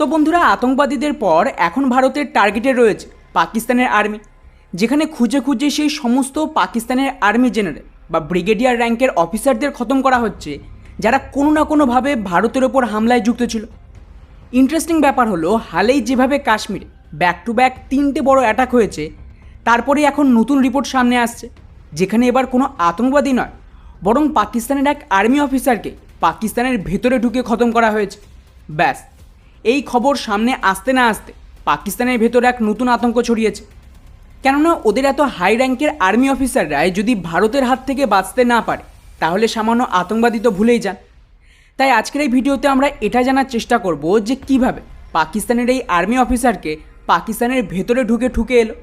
তো বন্ধুরা, আতঙ্কবাদীদের পর এখন ভারতের টার্গেটে রয়েছে পাকিস্তানের আর্মি, যেখানে খুঁজে খুঁজে সেই সমস্ত পাকিস্তানের আর্মি জেনারেল বা ব্রিগেডিয়ার র্যাঙ্কের অফিসারদের খতম করা হচ্ছে, যারা কোনো না কোনোভাবে ভারতের ওপর হামলায় যুক্ত ছিল। ইন্টারেস্টিং ব্যাপার হলো, হালেই যেভাবে কাশ্মীরে ব্যাক টু ব্যাক তিনটে বড় অ্যাটাক হয়েছে তারপরে এখন নতুন রিপোর্ট সামনে আসছে, যেখানে এবার কোনো আতঙ্কবাদী নয়, বরং পাকিস্তানের এক আর্মি অফিসারকে পাকিস্তানের ভেতরে ঢুকে খতম করা হয়েছে। ব্যাস। এই খবর সামনে আসতে না আসতে পাকিস্তানের ভেতরে এক নতুন আতঙ্ক ছড়িয়েছে। কেননা ওদের এত হাই র্যাঙ্কের আর্মি অফিসাররাই যদি ভারতের হাত থেকে বাঁচতে না পারে, তাহলে সামান্য আতঙ্কবাদী তো ভুলেই যান। তাই আজকের এই ভিডিওতে আমরা এটা জানার চেষ্টা করব যে কীভাবে পাকিস্তানের এই আর্মি অফিসারকে পাকিস্তানের ভেতরে ঢুকে ঠুকে এলো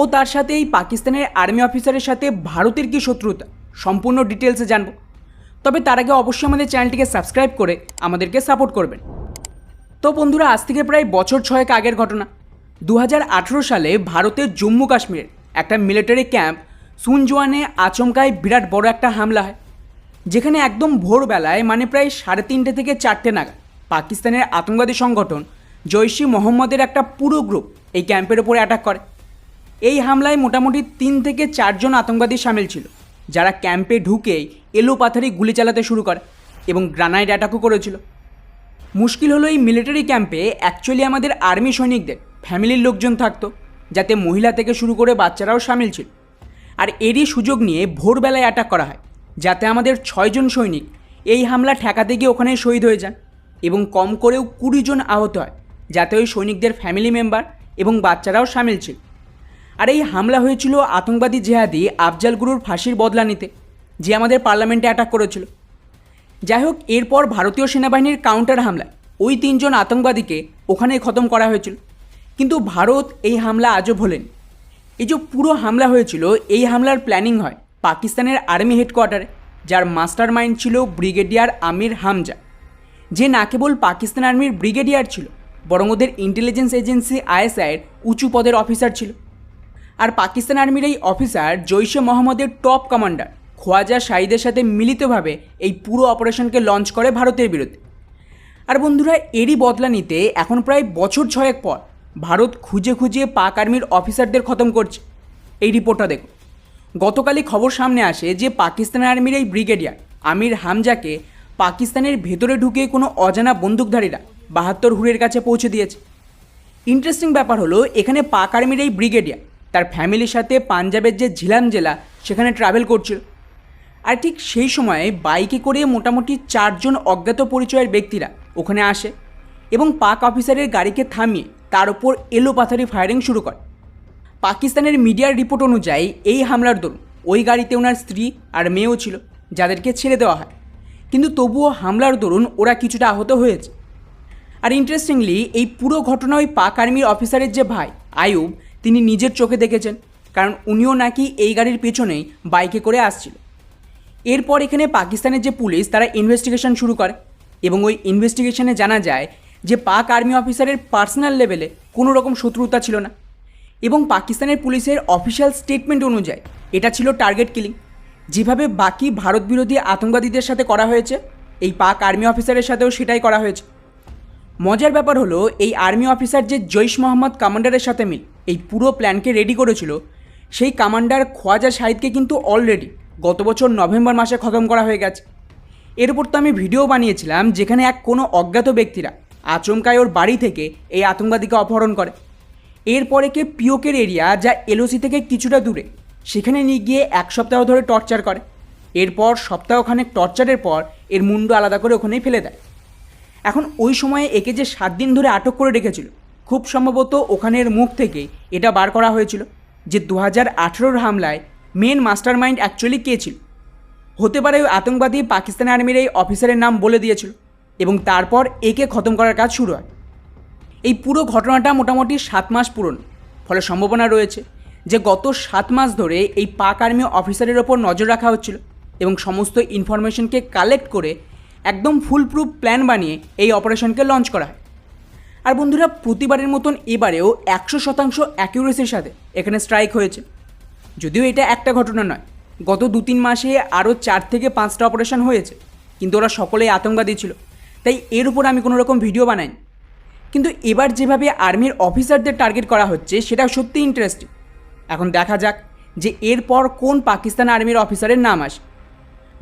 ও তার সাথে এই পাকিস্তানের আর্মি অফিসারের সাথে ভারতের কি শত্রুতা সম্পূর্ণ ডিটেলসে জানব। তবে তার আগে অবশ্যই আমাদের চ্যানেলটিকে সাবস্ক্রাইব করে আমাদেরকে সাপোর্ট করবেন। তো বন্ধুরা, আজ থেকে প্রায় বছর ছয়েক আগের ঘটনা। দু হাজার আঠেরো সালে ভারতের জম্মু কাশ্মীরের একটা মিলিটারি ক্যাম্প সুনজোয়ানে আচমকায় বিরাট বড় একটা হামলা হয়, যেখানে একদম ভোরবেলায় মানে প্রায় সাড়ে তিনটে থেকে চারটে নাগাদ, পাকিস্তানের আতঙ্কবাদী সংগঠন জৈশি মোহাম্মদের একটা পুরো গ্রুপ এই ক্যাম্পের ওপরে অ্যাটাক করে। এই হামলায় মোটামুটি তিন থেকে চারজন আতঙ্কবাদী সামিল ছিল, যারা ক্যাম্পে ঢুকেই এলো পাথারি গুলি চালাতে শুরু করে এবং গ্রানাইড অ্যাটাকও করেছিল। মুশকিল হলো এই মিলিটারি ক্যাম্পে অ্যাকচুয়ালি আমাদের আর্মি সৈনিকদের ফ্যামিলির লোকজন থাকতো, যাতে মহিলা থেকে শুরু করে বাচ্চারাও সামিল ছিল। আর এরই সুযোগ নিয়ে ভোরবেলায় অ্যাটাক করা হয়, যাতে আমাদের ছয়জন সৈনিক এই হামলা ঠেকাতে গিয়ে ওখানে শহীদ হয়ে যান এবং কম করেও কুড়ি জন আহত হয়, যাতে ওই সৈনিকদের ফ্যামিলি মেম্বার এবং বাচ্চারাও সামিল ছিল। আর এই হামলা হয়েছিল আতঙ্কবাদী জেহাদি আফজাল গুরুর ফাঁসির বদলা নিতে, যে আমাদের পার্লামেন্টে অ্যাটাক করেছিল। যাই হোক এরপর ভারতীয় সেনাবাহিনীর কাউন্টার হামলায় ওই তিনজন আতঙ্কবাদীকে ওখানেই খতম করা হয়েছিল। কিন্তু ভারত এই হামলা আজও ভোলেন। এই যে পুরো হামলা হয়েছিল, এই হামলার প্ল্যানিং হয় পাকিস্তানের আর্মি হেডকোয়ার্টারে যার মাস্টার মাইন্ড ছিল ব্রিগেডিয়ার আমির হামজা। যে না কেবল পাকিস্তান আর্মির ব্রিগেডিয়ার ছিল, বরং ওদের ইন্টেলিজেন্স এজেন্সি আইএসআইয়ের উঁচু পদের অফিসার ছিল। আর পাকিস্তান আর্মির এই অফিসার জৈশে মোহাম্মদের টপ কমান্ডার খোয়াজা শাহিদের সাথে মিলিতভাবে এই পুরো অপারেশনকে লঞ্চ করে ভারতের বিরুদ্ধে। আর বন্ধুরা, এরই বদলা নিতে এখন প্রায় বছর ছয়েক পর ভারত খুঁজে খুঁজে পাক আর্মির অফিসারদের খতম করছে। এই রিপোর্টটা দেখো গতকালই খবর সামনে আসে যে পাকিস্তান আর্মির এই ব্রিগেডিয়ার আমির হামজাকে পাকিস্তানের ভেতরে ঢুকে কোনো অজানা বন্দুকধারীরা বাহাত্তর হুরের কাছে পৌঁছে দিয়েছে। ইন্টারেস্টিং ব্যাপার হলো, এখানে পাক আর্মির এই ব্রিগেডিয়ার তার ফ্যামিলির সাথে পাঞ্জাবের যে ঝিলাম জেলা, সেখানে ট্রাভেল করছিল। আর ঠিক সেই সময়ে বাইকে করে মোটামুটি চারজন অজ্ঞাত পরিচয়ের ব্যক্তিরা ওখানে আসে এবং পাক অফিসারের গাড়িকে থামিয়ে তার ওপর এলো পাথারি ফায়ারিং শুরু করে। পাকিস্তানের মিডিয়ার রিপোর্ট অনুযায়ী এই হামলার দরুন ওই গাড়িতে ওনার স্ত্রী আর মেয়েও ছিল, যাদেরকে ছেড়ে দেওয়া হয়। কিন্তু তবুও হামলার দরুন ওরা কিছুটা আহত হয়েছে। আর ইন্টারেস্টিংলি এই পুরো ঘটনা ওই পাক আর্মির অফিসারের যে ভাই আয়ুব তিনি নিজের চোখে দেখেছেন, কারণ উনিও নাকি এই গাড়ির পেছনেই বাইকে করে আসছিল। এরপর এখানে পাকিস্তানের যে পুলিশ, তারা ইনভেস্টিগেশন শুরু করে এবং ওই ইনভেস্টিগেশনে জানা যায় যে পাক আর্মি অফিসারের পার্সোনাল লেভেলে কোনো রকম শত্রুতা ছিল না এবং পাকিস্তানের পুলিশের অফিসিয়াল স্টেটমেন্ট অনুযায়ী এটা ছিল টার্গেট কিলিং যেভাবে বাকি ভারত বিরোধী আতঙ্কবাদীদের সাথে করা হয়েছে, এই পাক আর্মি অফিসারের সাথেও সেটাই করা হয়েছে। মজার ব্যাপার হলো, এই আর্মি অফিসার যে জৈশ মোহাম্মদ কমান্ডারের সাথে মিল, এই পুরো প্ল্যানকে রেডি করেছিল, সেই কমান্ডার খোয়াজা শাহিদকে কিন্তু অলরেডি গত বছর নভেম্বর মাসে খতম করা হয়ে গেছে। এর উপর তো আমি ভিডিও বানিয়েছিলাম যেখানে এক কোনো অজ্ঞাত ব্যক্তিরা আচমকায় ওর বাড়ি থেকে এই আতঙ্কবাদীকে অপহরণ করে। এরপরে কে পিওকের এরিয়া যা এলওসি থেকে কিছুটা দূরে, সেখানে নিয়ে গিয়ে এক সপ্তাহ ধরে টর্চার করে। এরপর সপ্তাহখানেক টর্চারের পর এর মুন্ডু আলাদা করে ওখানেই ফেলে দেয়। এখন ওই সময়ে একে যে সাত দিন ধরে আটক করে রেখেছিল, খুব সম্ভবত ওখানের মুখ থেকে এটা বার করা হয়েছিল যে দু হাজার আঠেরোর হামলায় মেন মাস্টার মাইন্ড অ্যাকচুয়ালি কে ছিল? হতে পারে ওই আতঙ্কবাদী পাকিস্তান আর্মির এই অফিসারের নাম বলে দিয়েছিল এবং তারপর একে খতম করার কাজ শুরু হয়। এই পুরো ঘটনাটা মোটামুটি সাত মাস পুরনো, ফলে সম্ভাবনা রয়েছে যে গত সাত মাস ধরে এই পাক আর্মি অফিসারের ওপর নজর রাখা হচ্ছিল এবং সমস্ত ইনফরমেশনকে কালেক্ট করে একদম ফুল প্রুফ প্ল্যান বানিয়ে এই অপারেশনকে লঞ্চ করা হয়। আর বন্ধুরা, প্রতিবারের মতন এবারেও একশো শতাংশ অ্যাকিউরেসির সাথে এখানে স্ট্রাইক হয়েছে। যদিও এটা একটা ঘটনা নয়। গত দু তিন মাসে আরও চার থেকে পাঁচটা অপারেশন হয়েছে, কিন্তু ওরা সকলেই আতঙ্কবাদী ছিল। তাই এর উপর আমি কোনো রকম ভিডিও বানাইনি। কিন্তু এবার যেভাবে আর্মির অফিসারদের টার্গেট করা হচ্ছে, সেটা সত্যি ইন্টারেস্টিং এখন দেখা যাক যে এরপর কোন পাকিস্তান আর্মির অফিসারের নাম আসে।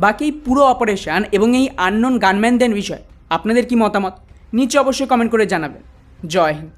বাকি পুরো অপারেশন এবং এই আননোন গানম্যানদের বিষয়, আপনাদের কি মতামত? নিচে অবশ্যই কমেন্ট করে জানাবেন। জয় হিন্দ।